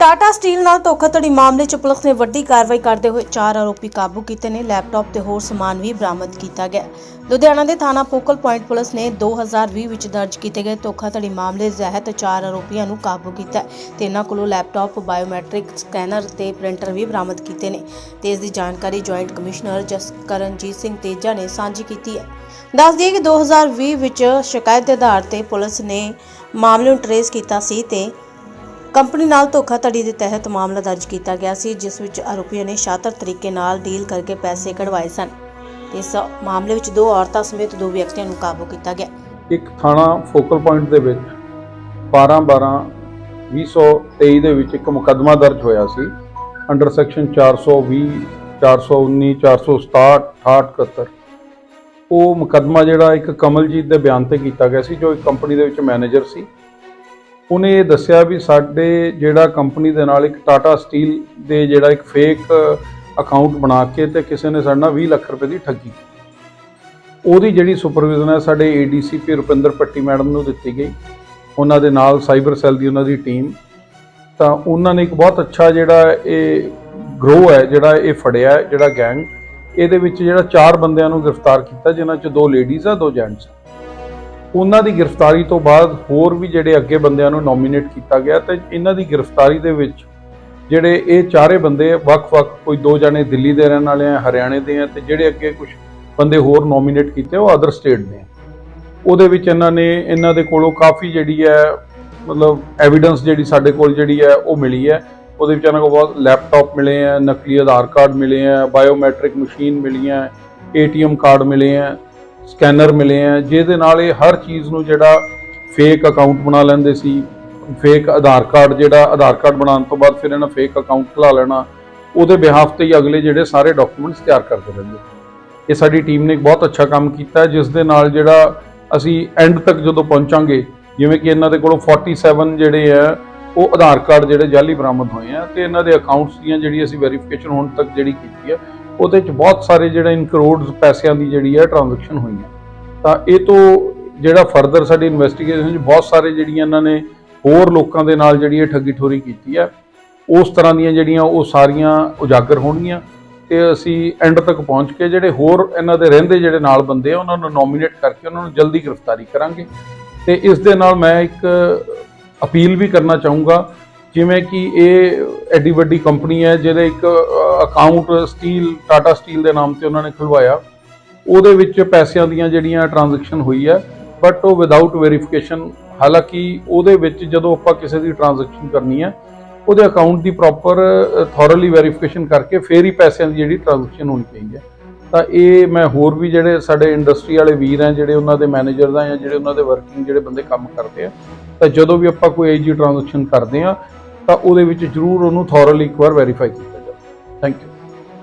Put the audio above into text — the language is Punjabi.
ਟਾਟਾ ਸਟੀਲ ਨਾਲ ਧੋਖਾਧੜੀ ਮਾਮਲੇ 'ਚ ਪੁਲਿਸ ਨੇ ਵੱਡੀ ਕਾਰਵਾਈ ਕਰਦੇ ਹੋਏ ਚਾਰ ਆਰੋਪੀ ਕਾਬੂ ਕੀਤੇ ਨੇ, ਲੈਪਟਾਪ ਤੇ ਹੋਰ ਸਮਾਨ ਵੀ ਬਰਾਮਦ ਕੀਤਾ ਗਿਆ। ਲੁਧਿਆਣਾ ਦੇ ਥਾਣਾ ਫੋਕਲ ਪੁਆਇੰਟ ਪੁਲਿਸ ਨੇ 2020 ਵਿੱਚ ਦਰਜ ਕੀਤੇ ਗਏ ਧੋਖਾਧੜੀ ਮਾਮਲੇ ਤਹਿਤ ਚਾਰ ਆਰੋਪੀਆਂ ਨੂੰ ਕਾਬੂ ਕੀਤਾ ਹੈ ਤੇ ਇਹਨਾਂ ਕੋਲੋਂ ਲੈਪਟਾਪ, ਬਾਇਓਮੈਟ੍ਰਿਕ ਸਕੈਨਰ ਤੇ ਪ੍ਰਿੰਟਰ ਵੀ ਬਰਾਮਦ ਕੀਤੇ ਨੇ। ਤੇ ਇਸ ਦੀ ਜਾਣਕਾਰੀ ਜੁਆਇੰਟ ਕਮਿਸ਼ਨਰ ਜਸਕਰਨਜੀਤ ਸਿੰਘ ਤੇਜਾ ਨੇ ਸਾਂਝੀ ਕੀਤੀ ਹੈ। ਦੱਸ ਦਈਏ ਕਿ 2020 ਵਿੱਚ ਸ਼ਿਕਾਇਤ ਦੇ ਆਧਾਰ ਤੇ ਪੁਲਿਸ ਨੇ ਮਾਮਲੇ ਨੂੰ ਟਰੇਸ ਕੀਤਾ ਸੀ ਤੇ ਕੰਪਨੀ ਨਾਲ ਧੋਖਾਧੜੀ ਦੇ ਤਹਿਤ ਮਾਮਲਾ ਦਰਜ ਕੀਤਾ ਗਿਆ ਸੀ, ਜਿਸ ਵਿੱਚ ਆਰੋਪੀਆਂ ਨੇ ਸ਼ਾਤਰ ਤਰੀਕੇ ਨਾਲ ਡੀਲ ਕਰਕੇ ਪੈਸੇ ਕਢਵਾਏ ਸਨ। ਇਸ ਮਾਮਲੇ ਵਿੱਚ ਦੋ ਔਰਤਾਂ ਸਮੇਤ ਦੋ ਵਿਅਕਤੀਆਂ ਨੂੰ ਕਾਬੂ ਕੀਤਾ ਗਿਆ। ਇੱਕ ਥਾਣਾ ਫੋਕਲ ਪੁਆਇੰਟ ਦੇ ਵਿੱਚ 12 12 2023 ਦੇ ਵਿੱਚ ਇੱਕ ਮੁਕੱਦਮਾ ਦਰਜ ਹੋਇਆ ਸੀ। ਅੰਡਰ ਸੈਕਸ਼ਨ 420 419 467 68 ਉਹ ਮੁਕੱਦਮਾ ਜਿਹੜਾ ਇੱਕ ਕਮਲਜੀਤ ਦੇ ਬਿਆਨ ਤੇ ਕੀਤਾ ਗਿਆ ਸੀ, ਜੋ ਇੱਕ ਕੰਪਨੀ ਦੇ ਵਿੱਚ ਮੈਨੇਜਰ ਸੀ। ਉਹਨੇ ਇਹ ਦੱਸਿਆ ਵੀ ਸਾਡੇ ਜਿਹੜਾ ਕੰਪਨੀ ਦੇ ਨਾਲ ਇੱਕ ਟਾਟਾ ਸਟੀਲ ਦੇ ਜਿਹੜਾ ਇੱਕ ਫੇਕ ਅਕਾਊਂਟ ਬਣਾ ਕੇ ਤੇ ਕਿਸੇ ਨੇ ਸਾਡੇ ਨਾਲ 20 ਲੱਖ ਰੁਪਏ ਦੀ ਠੱਗੀ ਉਹਦੀ ਜਿਹੜੀ ਸੁਪਰਵਿਜ਼ਨ ਹੈ ਸਾਡੇ ਏਡੀਸੀਪੀ ਰੁਪਿੰਦਰ ਪੱਟੀ ਮੈਡਮ ਨੂੰ ਦਿੱਤੀ ਗਈ। ਉਹਨਾਂ ਦੇ ਨਾਲ ਸਾਈਬਰ ਸੈੱਲ ਦੀ ਉਹਨਾਂ ਦੀ ਟੀਮ ਤਾਂ ਉਹਨਾਂ ਨੇ ਇੱਕ ਬਹੁਤ ਅੱਛਾ ਜਿਹੜਾ ਇਹ ਗਰੋ ਹੈ, ਜਿਹੜਾ ਇਹ ਫੜਿਆ ਜਿਹੜਾ ਗੈਂਗ ਇਹਦੇ ਵਿੱਚ ਜਿਹੜਾ ਚਾਰ ਬੰਦਿਆਂ ਨੂੰ ਗ੍ਰਿਫਤਾਰ ਕੀਤਾ, ਜਿਨ੍ਹਾਂ 'ਚ ਦੋ ਲੇਡੀਜ਼ ਆ, ਦੋ ਜੈਂਟਸ ਉਹਨਾਂ ਦੀ ਗ੍ਰਿਫਤਾਰੀ ਤੋਂ ਬਾਅਦ ਹੋਰ ਵੀ ਜਿਹੜੇ ਅੱਗੇ ਬੰਦਿਆਂ ਨੂੰ ਨੋਮੀਨੇਟ ਕੀਤਾ ਗਿਆ ਤੇ ਇਹਨਾਂ ਦੀ ਗ੍ਰਿਫਤਾਰੀ ਦੇ ਵਿੱਚ ਜਿਹੜੇ ਇਹ ਚਾਰੇ ਬੰਦੇ ਵੱਖ-ਵੱਖ ਕੋਈ ਦੋ ਜਣੇ ਦਿੱਲੀ ਦੇ ਰਹਿਣ ਵਾਲੇ ਆ, ਹਰਿਆਣੇ ਦੇ ਆ ਤੇ ਜਿਹੜੇ ਅੱਗੇ ਕੁਝ ਬੰਦੇ ਹੋਰ ਨੋਮੀਨੇਟ ਕੀਤੇ ਉਹ ਅਦਰ ਸਟੇਟ ਦੇ ਉਹਦੇ ਵਿੱਚ ਇਹਨਾਂ ਨੇ, ਇਹਨਾਂ ਦੇ ਕੋਲੋਂ ਕਾਫੀ ਜਿਹੜੀ ਹੈ, ਮਤਲਬ ਐਵੀਡੈਂਸ ਜਿਹੜੀ ਸਾਡੇ ਕੋਲ ਜਿਹੜੀ ਹੈ, ਉਹ ਮਿਲੀ ਹੈ। ਉਹਦੇ ਵਿੱਚ ਇਹਨਾਂ ਕੋਲ ਬਹੁਤ ਲੈਪਟਾਪ ਮਿਲੇ ਆ, ਨਕਲੀ ਆਧਾਰ ਕਾਰਡ ਮਿਲੇ ਆ ਬਾਇਓਮੈਟ੍ਰਿਕ ਮਸ਼ੀਨ ਮਿਲੀ ਮਿਲੀਆਂ ਏਟੀਐਮ ਕਾਰਡ ਮਿਲੇ ਆ। ਸਕੈਨਰ ਮਿਲੇ ਆ, ਜਿਹਦੇ ਨਾਲ ਇਹ ਹਰ ਚੀਜ਼ ਨੂੰ ਜਿਹੜਾ ਫੇਕ ਅਕਾਊਂਟ ਬਣਾ ਲੈਂਦੇ ਸੀ ਫੇਕ ਆਧਾਰ ਕਾਰਡ ਜਿਹੜਾ ਆਧਾਰ ਕਾਰਡ ਬਣਾਉਣ ਤੋਂ ਬਾਅਦ ਫਿਰ ਇਹਨਾਂ ਫੇਕ ਅਕਾਊਂਟ ਖੁਲਾ ਲੈਣਾ, ਉਹਦੇ ਬਿਹਾਫ ਤੇ ਹੀ ਅਗਲੇ ਜਿਹੜੇ ਸਾਰੇ ਡਾਕੂਮੈਂਟਸ ਤਿਆਰ ਕਰਦੇ ਰਹਿੰਦੇ। ਇਹ ਸਾਡੀ ਟੀਮ ਨੇ ਇੱਕ ਬਹੁਤ ਅੱਛਾ ਕੰਮ ਕੀਤਾ, ਜਿਸ ਦੇ ਨਾਲ ਜਿਹੜਾ ਅਸੀਂ ਐਂਡ ਤੱਕ ਜਦੋਂ ਪਹੁੰਚਾਂਗੇ, ਜਿਵੇਂ ਕਿ ਇਹਨਾਂ ਦੇ ਕੋਲੋਂ 47 ਜਿਹੜੇ ਆ, ਉਹ ਆਧਾਰ ਕਾਰਡ ਜਿਹੜੇ ਜਾਲੀ ਬਰਾਮਦ ਹੋਏ ਆ, ਤੇ ਇਹਨਾਂ ਦੇ ਅਕਾਊਂਟਸ ਦੀਆਂ ਜਿਹੜੀ ਅਸੀਂ ਵੈਰੀਫਿਕੇਸ਼ਨ ਹੁਣ ਤੱਕ ਜਿਹੜੀ ਕੀਤੀ ਹੈ ਉਹਦੇ ਚ ਬਹੁਤ ਸਾਰੇ ਜਿਹੜਾ ਇਨ ਕਰੋੜਸ ਪੈਸਿਆਂ ਦੀ ਜਿਹੜੀ ਹੈ ਟ੍ਰਾਂਜੈਕਸ਼ਨ ਹੋਈਆਂ ਤਾਂ ਇਹ ਤੋਂ ਜਿਹੜਾ ਫਰਦਰ ਸਾਡੀ ਇਨਵੈਸਟੀਗੇਸ਼ਨ 'ਚ ਬਹੁਤ ਸਾਰੇ ਜਿਹੜੀਆਂ ਇਹਨਾਂ ਨੇ ਹੋਰ ਲੋਕਾਂ ਦੇ ਨਾਲ ਜਿਹੜੀ ਇਹ ਠੱਗੀ ਠੋਰੀ ਕੀਤੀ ਹੈ, ਉਸ ਤਰ੍ਹਾਂ ਦੀਆਂ ਜਿਹੜੀਆਂ ਉਹ ਸਾਰੀਆਂ ਉਜਾਗਰ ਹੋਣਗੀਆਂ ਤੇ ਅਸੀਂ ਐਂਡ ਤੱਕ ਪਹੁੰਚ ਕੇ ਜਿਹੜੇ ਹੋਰ ਇਹਨਾਂ ਦੇ ਰਹਿੰਦੇ ਜਿਹੜੇ ਨਾਲ ਬੰਦੇ ਆ, ਉਹਨਾਂ ਨੂੰ ਨੋਮੀਨੇਟ ਕਰਕੇ ਉਹਨਾਂ ਨੂੰ ਜਲਦੀ ਗ੍ਰਿਫਤਾਰੀ ਕਰਾਂਗੇ। ਤੇ ਇਸ ਦੇ ਨਾਲ ਮੈਂ ਇੱਕ ਅਪੀਲ ਵੀ ਕਰਨਾ ਚਾਹੂੰਗਾ ਜਿਵੇਂ ਕਿ ਇਹ ਐਡੀ ਵੱਡੀ ਕੰਪਨੀ ਹੈ, ਜਿਹਦੇ ਇੱਕ ਅਕਾਊਂਟ ਸਟੀਲ ਟਾਟਾ ਸਟੀਲ ਦੇ ਨਾਮ ਤੇ ਉਹਨਾਂ ਨੇ ਖੁਲਵਾਇਆ ਉਹਦੇ ਵਿੱਚ ਪੈਸਿਆਂ ਦੀਆਂ ਜਿਹੜੀਆਂ ਟ੍ਰਾਂਜੈਕਸ਼ਨ ਹੋਈ ਹੈ ਬਟ ਉਹ ਵਿਦਆਊਟ ਵੈਰੀਫਿਕੇਸ਼ਨ ਹਾਲਾਂਕਿ ਉਹਦੇ ਵਿੱਚ ਜਦੋਂ ਆਪਾਂ ਕਿਸੇ ਦੀ ਟ੍ਰਾਂਜੈਕਸ਼ਨ ਕਰਨੀ ਹੈ, ਉਹਦੇ ਅਕਾਊਂਟ ਦੀ ਪ੍ਰੋਪਰ ਥੋਰਲੀ ਵੈਰੀਫਿਕੇਸ਼ਨ ਕਰਕੇ ਫੇਰ ਹੀ ਪੈਸਿਆਂ ਦੀ ਜਿਹੜੀ ਟ੍ਰਾਂਜੈਕਸ਼ਨ ਹੋਣੀ ਚਾਹੀਦੀ ਹੈ। ਤਾਂ ਇਹ ਮੈਂ ਹੋਰ ਵੀ ਜਿਹੜੇ ਸਾਡੇ ਇੰਡਸਟਰੀ ਵਾਲੇ ਵੀਰ ਆ ਜਿਹੜੇ ਉਹਨਾਂ ਦੇ ਮੈਨੇਜਰ ਦਾ ਜਾਂ ਜਿਹੜੇ ਉਹਨਾਂ ਦੇ ਵਰਕਿੰਗ ਜਿਹੜੇ ਬੰਦੇ ਕੰਮ ਕਰਦੇ ਆ, ਤਾਂ ਜਦੋਂ ਵੀ ਆਪਾਂ ਕੋਈ ਇਹੋ ਜਿਹੀ ਟ੍ਰਾਂਜੈਕਸ਼ਨ ਕਰਦੇ ਆ ਤਾਂ ਉਹਦੇ ਵਿੱਚ ਜ਼ਰੂਰ ਉਹਨੂੰ ਥੋਰਲੀ ਇੱਕ ਵਾਰ ਵੈਰੀਫਾਈ ਕੀਤਾ ਜਾਵੇ ਥੈਂਕ ਯੂ